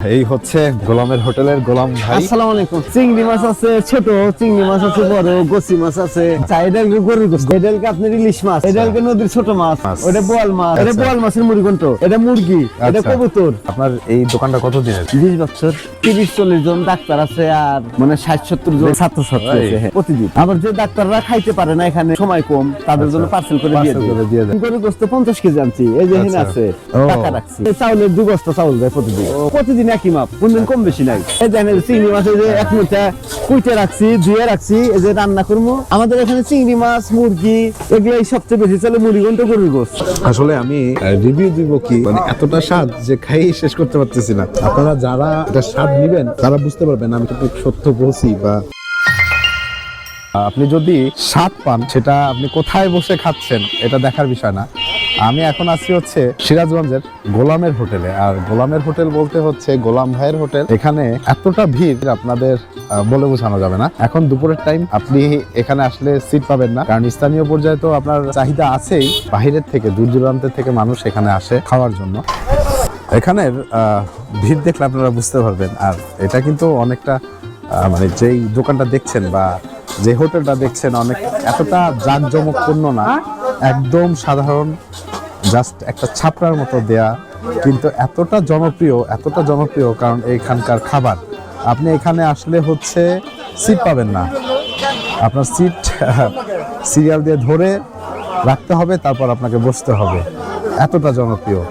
এই হচ্ছে গোলামের হোটেলের গোলাম ভাই। আসসালামু আলাইকুম। চিংড়ি মাছ আছে ছোট চিংড়ি মাছ আছে বড় গোসি মাছ আছে। চাইডালকে গরুর গোস এডালকে আপনার ইলিশ মাছ। এডালকে নদীর ছোট মাছ। ওটা বোয়াল মাছ। এটা আচ্ছা। বোয়াল মাছের মুড়ি মুড়িঘণ্ট এটা মুরগি। এটা আচ্ছা। কবুতর। আপনার এই দোকানটা কত দিনের? বিশ বছর। তিরিশ চল্লিশ জন ডাক্তার আছে আর মানে ষাট সত্তর জন ছাত্র ছাত্রী আছে হ্যাঁ, প্রতিদিন। আবার যে ডাক্তাররা খাইতে পারে না এখানে সময় কম তাদের জন্য পার্সেল করে দিয়ে দিয়ে। দিই গরুর গোস্ত পঞ্চাশ কেজি আনছি। এই যে এখানে আচ্ছা। আছে টাকা রাখছি। চাউলের দু বস্তা চাউল দেয় প্রতিদিন। প্রতিদিন একই মাপ কোনদিন কম বেশি নাই। এই দেখেন চিংড়ি মাছ এই যে এক মুঠা কুইটে রাখছি ধুয়ে রাখছি এই যে রান্না করব। আমাদের এখানে চিংড়ি মাছ মুরগি এগুলাই সবচেয়ে বেশি চলে মুড়ি ঘন্ট গরুর গোস্ত আসলে আমি রিভিউ দিব কি? মানে এতটা স্বাদ যে খাই শেষ করতে পারতেছি না। আপনারা যারা এটা স্বাদ নিবেন তারা বুঝতে পারবেন আমি কিন্তু সত্য বলছি বা আপনি যদি স্বাদ পান সেটা আপনি কোথায় বসে খাচ্ছেন এটা দেখার বিষয় না। আমি এখন আছি হচ্ছে সিরাজগঞ্জের গোলামের হোটেলে। আর গোলামের হোটেল বলতে হচ্ছে গোলাম ভাইয়ের হোটেল। এখানে এতটা ভিড় আপনাদের বলে বোঝানো যাবে না। এখন দুপুরের টাইম আপনি এখানে আসলে সিট পাবেন না। কারণ স্থানীয় পর্যায়ে তো আপনার চাহিদা আছেই। বাহিরের থেকে, দূর দূরান্তের থেকে মানুষ এখানে আসে খাওয়ার জন্য। এখানের ভিড় দেখলে আপনারা বুঝতে পারবেন। আর এটা কিন্তু অনেকটা মানে যেই দোকানটা দেখছেন বা যে হোটেলটা দেখছেন অনেক এতটা জাঁকজমকপূর্ণ না। একদম সাধারণ জাস্ট একটা ছাপড়ার মতো দেয়া। কিন্তু এতটা জনপ্রিয় এতটা জনপ্রিয় কারণ এইখানকার খাবার। আপনি এখানে আসলে হচ্ছে সিট পাবেন না। আপনার সিট সিরিয়াল দিয়ে ধরে রাখতে হবে, তারপর আপনাকে বসতে হবে। এতটা জনপ্রিয়।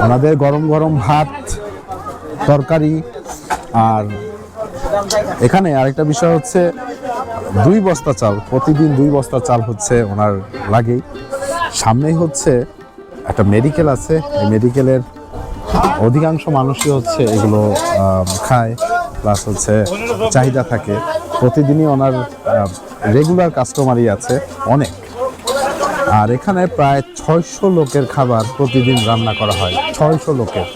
আমাদের গরম গরম ভাত, তরকারি, আর এখানে আরেকটা বিষয় হচ্ছে, দুই বস্তা চাল, প্রতিদিন দুই বস্তা চাল হচ্ছে ওনার লাগেই। সামনেই হচ্ছে একটা মেডিকেল আছে, এই মেডিকেলের অধিকাংশ মানুষই হচ্ছে এগুলো খায় প্লাস হচ্ছে চাহিদা থাকে। প্রতিদিনই ওনার রেগুলার কাস্টমারই আছে, অনেক। আর এখানে প্রায় ছয়শো লোকের খাবার প্রতিদিন রান্না করা হয়, ছয়শো লোকের।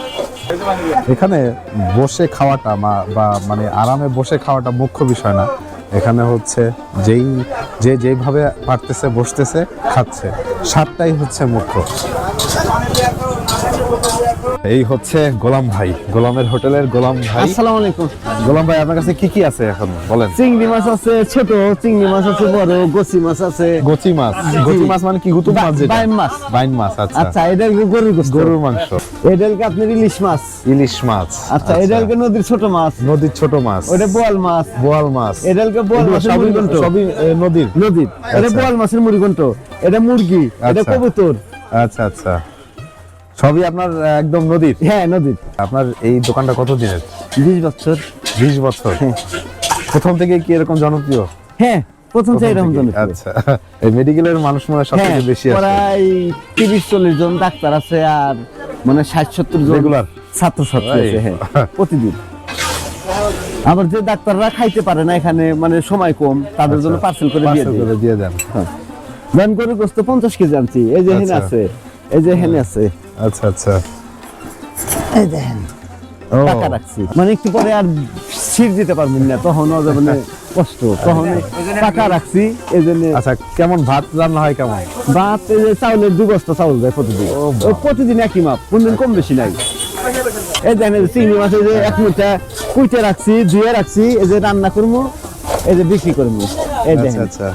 এখানে বসে খাওয়াটা বা মানে আরামে বসে খাওয়াটা মুখ্য বিষয় না। এখানে হচ্ছে যেই যে যেইভাবে পারতেছে বসতেছে খাচ্ছে। স্বাদটাই হচ্ছে মুখ্য। এই হচ্ছে গোলাম ভাই। গোলামের হোটেলের গোলাম ভাই। আসসালামু আলাইকুম। গোলাম ভাই আপনার কাছে কি কি আছে এখন? বলেন। চিংড়ি মাছ আছে ছোট চিংড়ি মাছ আছে বড় গোসি মাছ আছে। গচি মাছ। গচি মাছ মানে কি? গুতুম মাছ যেটা। বাইম মাছ। বাইন মাছ আচ্ছা। আচ্ছা এডালকে গরুর গোস্ত। গরুর মাংস। এডালকে আপনার ইলিশ মাছ। ইলিশ মাছ আচ্ছা এডালকে নদীর ছোট মাছ। নদীর ছোট মাছ। ওটা বোয়াল মাছ। বোয়াল মাছ। এডালকে বোয়াল মাছের সবই সবই নদীর। নদীর? এটা আচ্ছা। বোয়াল মাছের মুড়িঘণ্ট এটা মুরগি এটা আচ্ছা। কবুতর। আচ্ছা আচ্ছা। সবই আপনার একদম নদীর? হ্যাঁ নদীর। আপনার এই দোকানটা কত দিনের? বিশ বছর। বিশ বছর? হ্যাঁ। প্রথম থেকে কি এরকম জনপ্রিয়? হ্যাঁ প্রথম চাই এরকম জনপ্রিয়। আচ্ছা। এই মেডিকেলের মানুষ মনে হয় সব হ্যাঁ থেকে বেশি আছে প্রায় তিরিশ চল্লিশ জন ডাক্তার আছে আর মানে ষাট সত্তর জন Regular? ছাত্র ছাত্রী আছে হ্যাঁ প্রতিদিন। আবার যে ডাক্তাররা খাইতে পারে না এখানে মানে সময় কম তাদের জন্য পার্সেল করে দিয়ে করে দিয়ে দেন। দান করে গোস্ত পঞ্চাশ কেজি আনছি এই যে এখানে আচ্ছা। আছে এই যে এখানে আছে। আচ্ছা আচ্ছা। এই দেখেন। টাকা রাখছি। মানে একটু পরে আর সিট দিতে পারবেন না তখন মানে কষ্ট তখন টাকা রাখছি এই জন্য আচ্ছা কেমন ভাত রান্না হয় কেমন? ভাত এই যে চাউলের দু বস্তা চাউল দেয় প্রতিদিন। ও প্রতিদিন একই মাপ কোনদিন কম বেশি নাই। এই দেখেন চিংড়ি মাছ এই যে এক মুঠা কুইটে রাখছি ধুয়ে রাখছি এই যে রান্না করব এই যে বিক্রি করব এই আচ্ছা দেখেন। আচ্ছা।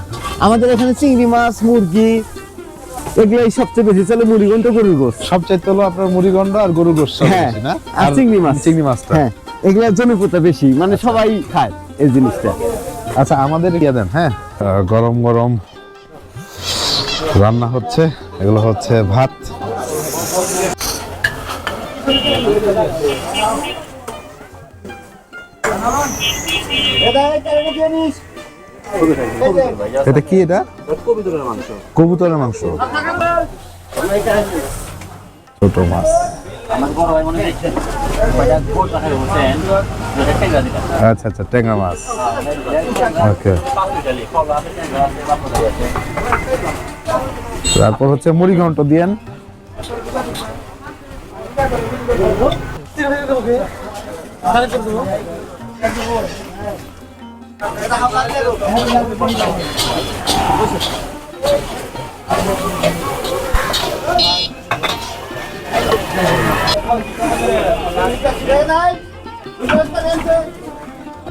আমাদের এখানে চিংড়ি মাছ মুরগি এগুলাই সবচেয়ে বেশি চলে মুরগি ঘন্ট গরুর সবচেয়ে আপনার মুড়িগন্ড আর গরু গোস্ত হ্যাঁ আর চিংড়ি মাছ। চিংড়ি মাছটা? হ্যাঁ এগুলা জনপ্রিয়তা বেশি মানে সবাই খায় এই জিনিসটা। আচ্ছা আমাদের ইয়ে দেন হ্যাঁ? গরম গরম রান্না হচ্ছে এগুলো হচ্ছে ভাত। এটা কি এটা? কবুতরের মাংস। ছোট মাছ। আচ্ছা আচ্ছা ট্যাংরা মাছ। ওকে। তারপর হচ্ছে মুড়ি ঘন্ট দিয়েন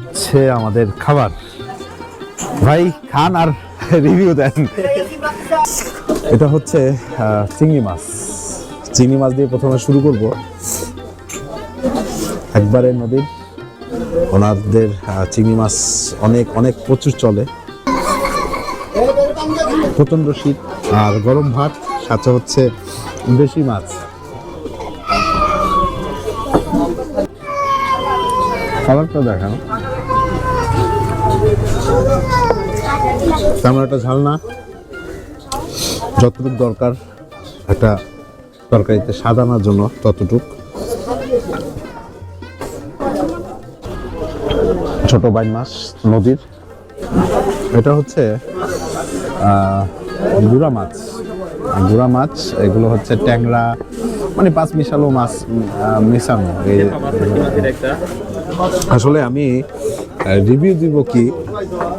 হচ্ছে আমাদের খাবার। ভাই, খান আর রিভিউ দেন। এটা হচ্ছে চিংড়ি মাছ। চিংড়ি মাছ দিয়ে প্রথমে শুরু করব। একবারে নদীর। ওনাদের চিংড়ি মাছ অনেক অনেক প্রচুর চলে। প্রচণ্ড শীত আর গরম ভাত, সাথে হচ্ছে বেশি মাছ। খাবারটা দেখান তেমন একটা ঝাল না। যতটুকু দরকার, একটা তরকারিতে স্বাদ আনার জন্য ততটুক। ছোট বাইন মাছ নদীর। এটা হচ্ছে গুড়া মাছ। গুড়া মাছ, এগুলো হচ্ছে ট্যাংরা মানে পাঁচ মিশালো মাছ মেশানো। আসলে আমি রিভিউ দিব কি?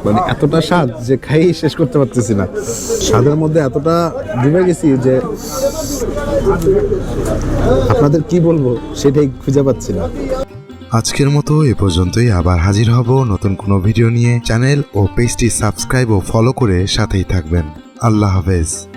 মানে এতটা স্বাদ যে খাই শেষ করতে পারতেছি না। স্বাদের মধ্যে এতটা ডুবে গেছি যে আপনাদের কি বলব, সেটাই খুঁজে পাচ্ছি না। আজকের মতো এ পর্যন্তই। আবার হাজির হব নতুন কোনো ভিডিও নিয়ে। চ্যানেল ও পেজটি সাবস্ক্রাইব ও ফলো করে সাথেই থাকবেন। আল্লাহ হাফেজ।